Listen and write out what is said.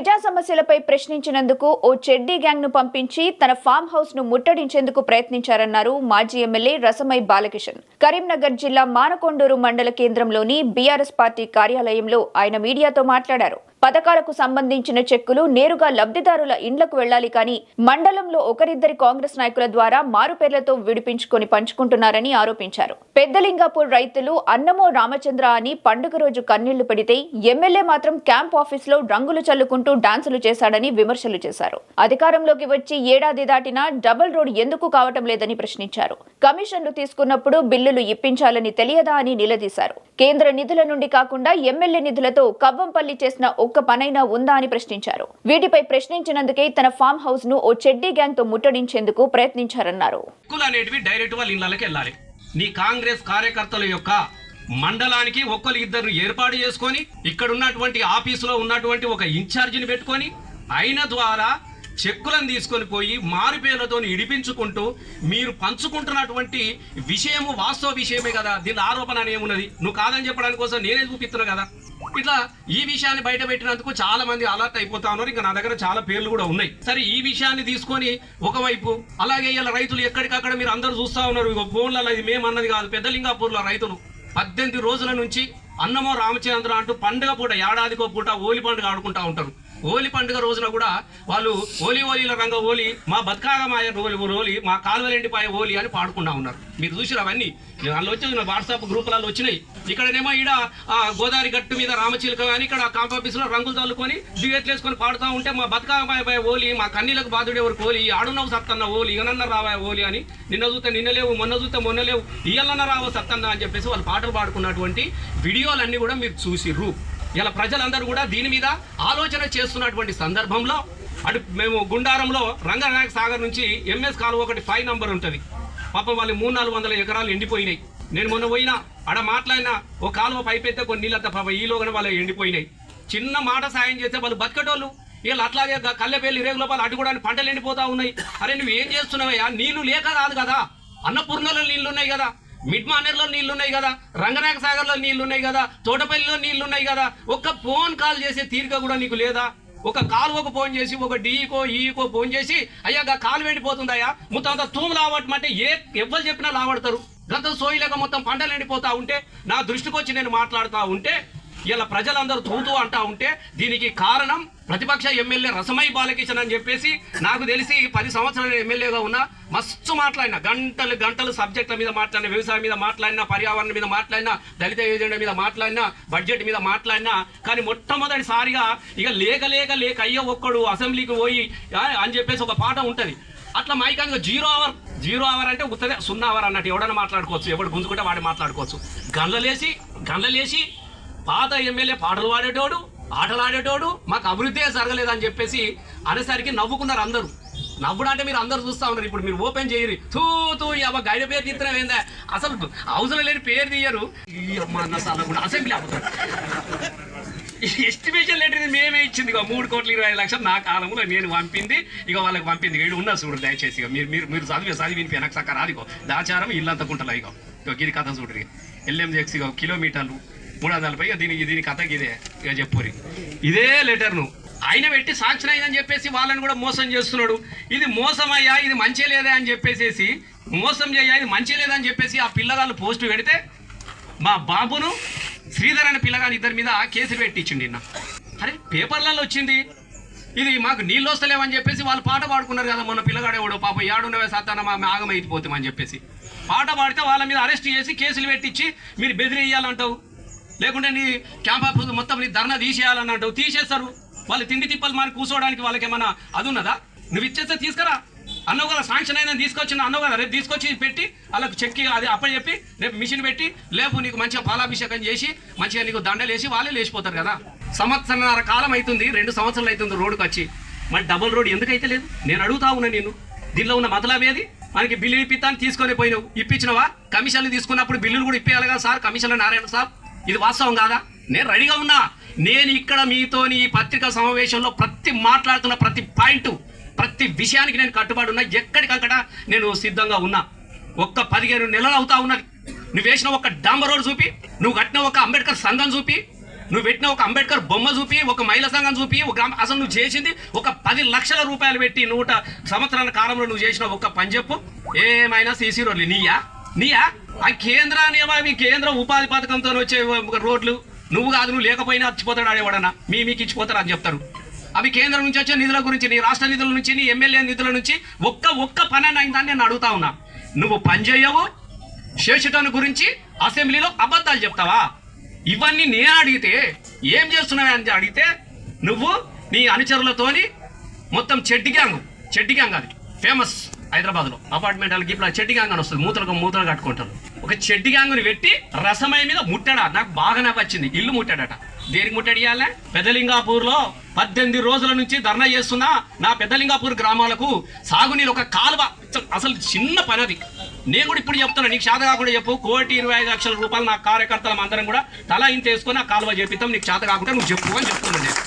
ప్రజా సమస్యలపై ప్రశ్నించినందుకు ఓ చెడ్డీ గ్యాంగ్ను పంపించి తన ఫామ్ హౌస్ను ముట్టడించేందుకు ప్రయత్నించారన్నారు మాజీ ఎమ్మెల్యే రసమై బాలకిషన్. కరీంనగర్ జిల్లా మానకొండూరు మండల కేంద్రంలోని బీఆర్ఎస్ పార్టీ కార్యాలయంలో ఆయన మీడియాతో మాట్లాడారు. పథకాలకు సంబంధించిన చెక్కులు నేరుగా లబ్ధిదారుల ఇండ్లకు వెళ్ళాలి కానీ మండలంలో ఒకరిద్దరి కాంగ్రెస్ నాయకుల ద్వారా మారుపేర్లతో విడిపించుకొని పంచుకుంటున్నారని ఆరోపించారు. పెద్దలింగాపూర్ రైతులు అన్నమో రామచంద్ర అని పండుగ రోజు కన్నీళ్ళు పెడితే ఎమ్మెల్యే మాత్రం క్యాంప్ ఆఫీస్లో రంగులు చల్లుకుంటూ డాన్సులు చేశాడని విమర్శలు చేశారు. అధికారంలోకి వచ్చి ఏడాది దాటినా డబుల్ రోడ్ ఎందుకు కావటం లేదని ప్రశ్నించారు. కమిషన్లు తీసుకున్నప్పుడు బిల్లులు ఇప్పించాలని తెలియదా అని నిలదీశారు. కేంద్ర నిధుల నుండి కాకుండా ఎమ్మెల్యే నిధులతో కవ్వంపల్లి చేసిన ఒక్క పనైనా ఉందా అని ప్రశ్నించారు. వీటిపై ప్రశ్నించినందుకే తన ఫామ్ హౌస్ను ఓ చెడ్డీ గ్యాంగ్తో ముట్టడించేందుకు ప్రయత్నించారన్నారు. డైరెక్ట్ వాళ్ళ ఇళ్ళకి వెళ్ళాలి. నీ కాంగ్రెస్ కార్యకర్తల యొక్క మండలానికి ఒక్కరు ఇద్దరు ఏర్పాటు చేసుకొని ఇక్కడ ఉన్నటువంటి ఆఫీసులో ఉన్నటువంటి ఒక ఇన్ఛార్జిని పెట్టుకొని ఆయన ద్వారా చెక్కులను తీసుకొని పోయి మారుపేర్లతో ఇడిపించుకుంటూ మీరు పంచుకుంటున్నటువంటి విషయము వాస్తవ విషయమే కదా. దీని ఆరోపణ అని ఏమున్నది? నువ్వు కాదని చెప్పడానికి కోసం నేనే చూపిస్తున్నా కదా. ఇట్లా ఈ విషయాన్ని బయట పెట్టినందుకు చాలా మంది అలర్ట్ అయిపోతా ఉన్నారు. ఇంకా నా దగ్గర చాలా పేర్లు కూడా ఉన్నాయి. సరే ఈ విషయాన్ని తీసుకొని ఒకవైపు అలాగే ఇలా రైతులు ఎక్కడికక్కడ మీరు అందరూ చూస్తా ఉన్నారు. ఇక ఫోన్లలో ఇది మేము అన్నది కాదు. పెద్దలింగాపూర్లో రైతులు పద్దెనిమిది రోజుల నుంచి అన్నమో రామచంద్ర అంటూ పండుగ పూట ఏడాదికో పూట ఓలి పండుగ ఆడుకుంటా ఉంటారు. హోలీ పండుగ రోజున కూడా వాళ్ళు ఓలి ఓలీల రంగ ఓలి మా బతుకాగమాయ ఓలి ఓలి మా కాలువలెండిపాయ ఓలి అని పాడుకుంటా ఉన్నారు. మీరు చూసిరు అవన్నీ? అందులో వచ్చి వాట్సాప్ గ్రూపులలో వచ్చినాయి. ఇక్కడనేమో ఈడ ఆ, గోదావరి గట్టు మీద రామచిలుక అని ఇక్కడ కాంప్ ఆఫీసులో రంగులు చల్లుకొని డ్యూయెట్లు వేసుకొని పాడుతూ ఉంటే మా బతుకాగమాయ ఓలి మా కన్నీలకు బాధుడే ఎవరు ఓలి ఆడున్నావు సత్తన్న ఓలి ఇగనన్న రావా ఓలి అని నిన్న చూస్తే నిన్న లేవు మొన్న చూస్తే మొన్న లేవు ఇయ్యాలన్న రావు సత్తన్న అని చెప్పేసి వాళ్ళు పాటలు పాడుకున్నటువంటి వీడియోలన్నీ కూడా మీరు చూసిర్రు. ఇలా ప్రజలందరూ కూడా దీని మీద ఆలోచన చేస్తున్నటువంటి సందర్భంలో అటు మేము గుండారంలో రంగనాయక సాగర్ నుంచి ఎంఎస్ కాలువ ఒకటి ఫైవ్ నంబర్ ఉంటుంది. పాపం వాళ్ళు మూడు నాలుగు వందల ఎకరాలు ఎండిపోయినాయి. నేను మొన్న పోయినా ఆడ మాట్లాడినా ఓ కాలువ పైపు అయితే కొన్ని నీళ్ళంతా పాప ఈలోగానే వాళ్ళు ఎండిపోయినాయి. చిన్న మాట సాయం చేస్తే వాళ్ళు బతికేటోళ్ళు. వీళ్ళు అట్లాగే గ- కల్లెపల్లి రేగు లోపల అడ్డుకోవడానికి పంటలు ఎండిపోతా ఉన్నాయి. అరే నువ్వు ఏం చేస్తున్నావయ్యా? నీళ్ళు లేక కాదు కదా. అన్నపూర్ణలో నీళ్ళు ఉన్నాయి కదా. మిడ్ మానేర్లో నీళ్ళు ఉన్నాయి కదా రంగనాయక సాగర్లో నీళ్ళున్నాయి కదా తోటపల్లిలో నీళ్ళున్నాయి కదా ఒక్క ఫోన్ కాల్ చేసే తీరిక కూడా నీకు లేదా? ఒక కాలువకు ఫోన్ చేసి ఒక డీకో ఈకో ఫోన్ చేసి అయ్యా కాలు వెండిపోతుందయ్యా మొత్తం అంతా తూము లావటమంటే ఏ ఎవ్వరు చెప్పినా లావడతారు. గత సోయిలేక మొత్తం పంటలు ఎండిపోతా ఉంటే నా దృష్టికి వచ్చి నేను మాట్లాడుతూ ఉంటే ఇలా ప్రజలందరూ తూతూ అంటా ఉంటే దీనికి కారణం ప్రతిపక్ష ఎమ్మెల్యే రసమై బాలకిషన్ అని చెప్పేసి నాకు తెలిసి పది సంవత్సరాలు ఎమ్మెల్యేగా ఉన్నా మస్తు మాట్లాడిన గంటలు గంటలు సబ్జెక్టుల మీద మాట్లాడిన వ్యవసాయం మీద మాట్లాడినా పర్యావరణం మీద మాట్లాడినా దళిత యోజన మీద మాట్లాడినా బడ్జెట్ మీద మాట్లాడినా కానీ మొట్టమొదటిసారిగా ఇక లేక లేక లేక అయ్యో ఒక్కడు అసెంబ్లీకి పోయి అని చెప్పేసి ఒక పాట ఉంటుంది. అట్లా మైకాంగా జీరో అవర్ జీరో అవర్ అంటే ఉత్తదే సున్నా అవర్ అన్నట్టు ఎవడన్నా మాట్లాడుకోవచ్చు ఎవడు గుంజుకుంటే వాడే మాట్లాడుకోవచ్చు. గండ్లలేసి గండ్లలేసి పాత ఎమ్మెల్యే పాటలు పాడేటోడు ఆటలు ఆడేటోడు మాకు అభివృద్ధి జరగలేదని చెప్పేసి అనేసరికి నవ్వుకున్నారు అందరూ. నవ్వుడు అంటే మీరు అందరూ చూస్తా ఉన్నారు. ఇప్పుడు మీరు ఓపెన్ చేయరు. తూ తూ అమ్మ గైడ పేరు తీర్థం ఏందా? అసలు అవసరం లేని పేరు తీయరు. ఈ అమ్మ అన్న కూడా అసెంబ్లీ అవుతారు ఎస్టిమేషన్ లెటర్ మేమే ఇచ్చింది. ఇక మూడు కోట్ల ఇరవై ఐదు లక్షలు నా కాలంలో నేను పంపింది. ఇక వాళ్ళకి పంపింది. వీడు ఉన్న చూడు దయచేసి ఇక మీరు మీరు మీరు చదివి చదివి నాకు సక్క రాదు దాచారం ఇల్లంతకుంటలో ఇక ఇక గిరి కథ చూడరు ఎల్ఎం జెక్స్ ఇక కిలోమీటర్లు. మూడు వందల పై దీని దీని కథకి ఇదే ఇక చెప్పురి. ఇదే లెటర్ను ఆయన పెట్టి సాక్షన్ అయిందని చెప్పేసి వాళ్ళని కూడా మోసం చేస్తున్నాడు. ఇది మోసమయ్యా ఇది మంచి లేదా అని చెప్పేసి మోసం చేయ ఇది మంచి లేదని చెప్పేసి ఆ పిల్లగాళ్ళు పోస్ట్ పెడితే మా బాబును శ్రీధర్ అనే పిల్లగాని ఇద్దరి మీద కేసు పెట్టించిండి నిన్న. అరే పేపర్లలో వచ్చింది. ఇది మాకు నీళ్ళు వస్తలేవని చెప్పేసి వాళ్ళు పాట పాడుకున్నారు కదా మొన్న పిల్లగాడేవాడు పాప ఏడున్నవే సత్తాన మా ఆగమైపోతామని చెప్పేసి. పాట పాడితే వాళ్ళ మీద అరెస్ట్ చేసి కేసులు పెట్టించి మీరు బెదిరియాలంటావు లేకుంటే నీ క్యాంప్ ఆఫీస్ మొత్తం నీ ధర్నా తీసేయాలని అంటావు. తీసేస్తారు. వాళ్ళు తిండి తిప్పలు మారి కూర్చోవడానికి వాళ్ళకి ఏమన్నా అది ఉన్నదా? నువ్వు ఇచ్చేస్తే తీసుకురా. అన్నో కదా శాంక్షన్ అయినా తీసుకొచ్చిన అన్నో కదా రేపు తీసుకొచ్చి పెట్టి వాళ్ళకి చెక్కి అది అప్పటి చెప్పి రేపు మిషన్ పెట్టి లేపు నీకు మంచిగా పాలాభిషేకం చేసి మంచిగా నీకు దండలు వేసి వాళ్ళే లేచిపోతారు కదా. సంవత్సరన్నర కాలం అవుతుంది రెండు సంవత్సరాలు అవుతుంది రోడ్డుకి వచ్చి. మరి డబుల్ రోడ్ ఎందుకైతే లేదు? నేను అడుగుతా ఉన్నా నేను దీనిలో ఉన్న మతలాబేది మనకి బిల్లు ఇప్పిస్తాను తీసుకొని పోయినావు. ఇప్పించినవా? కమిషన్లు తీసుకున్నప్పుడు బిల్లులు కూడా ఇప్పేయాలి కదా సార్ కమిషన్లు నారాయణ సార్ ఇది వాస్తవం కాదా? నేను రెడీగా ఉన్నా. నేను ఇక్కడ మీతోని ఈ పత్రికా సమావేశంలో ప్రతి మాట్లాడుతున్న ప్రతి పాయింట్ ప్రతి విషయానికి నేను కట్టుబడి ఉన్నా. ఎక్కడికక్కడ నేను సిద్ధంగా ఉన్నా. ఒక్క పదిహేను నెలలు అవుతా ఉన్నది. నువ్వు వేసిన ఒక డాంబర్ రోడ్ చూపి నువ్వు కట్టిన ఒక అంబేద్కర్ సంఘం చూపి నువ్వు పెట్టిన ఒక అంబేద్కర్ బొమ్మ చూపి ఒక మహిళా సంఘం చూపి ఒక గ్రామ అసలు నువ్వు చేసింది ఒక పది లక్షల రూపాయలు పెట్టి నూట సంవత్సరాల కాలంలో నువ్వు చేసిన ఒక పని చెప్పు. ఏమైనా సీసీ రోడ్లు నీయా? నీయా? ఆ కేంద్ర మీ కేంద్ర ఉపాధి పథకంతో వచ్చే రోడ్లు. నువ్వు కాదు నువ్వు లేకపోయినా అచ్చిపోతాడు ఆడేవాడన్నా. మీ మీకు ఇచ్చిపోతాడు అని చెప్తారు. అవి కేంద్రం నుంచి వచ్చే నిధుల గురించి నీ రాష్ట్ర నిధుల నుంచి నీ ఎమ్మెల్యే నిధుల నుంచి ఒక్క ఒక్క పని అని అయిందని నేను అడుగుతా ఉన్నా. నువ్వు పని చేయవు శేషుటను గురించి అసెంబ్లీలో అబద్ధాలు చెప్తావా? ఇవన్నీ నేను అడిగితే ఏం చేస్తున్నావు అని అడిగితే నువ్వు నీ అనుచరులతోని మొత్తం చెడ్డి గ్యాంగ్ చెడ్డి గ్యాంగ్ అది. ఫేమస్ హైదరాబాద్లో. అపార్ట్మెంట్ వాళ్ళకి ఇప్పుడు చెడ్డి గ్యాంగ్ అని వస్తుంది. మూతలకు మూతలు కట్టుకుంటారు. ఒక చెడ్డి గ్యాంగ్ని పెట్టి రసమయ మీద ముట్టాడా? నాకు బాగా నవ్వచ్చింది ఇల్లు ముట్టాడట. దేనికి ముట్టడియాలే పెదలింగాపూర్లో పద్దెనిమిది రోజుల నుంచి ధర్నా చేస్తున్న నా పెద్దలింగాపూర్ గ్రామాలకు సాగునీరు ఒక కాలువ. అసలు చిన్న పని అది. నేను కూడా ఇప్పుడు చెప్తున్నా నీకు చేత కాకుండా చెప్పు. కోటి ఇరవై ఐదు లక్షల రూపాయలు నా కార్యకర్తలం అందరం కూడా తల ఇంత వేసుకొని ఆ కాలువ చేపిస్తాం నీకు చేత కాకుండా నువ్వు చెప్పు అని చెప్తున్నాను నేను.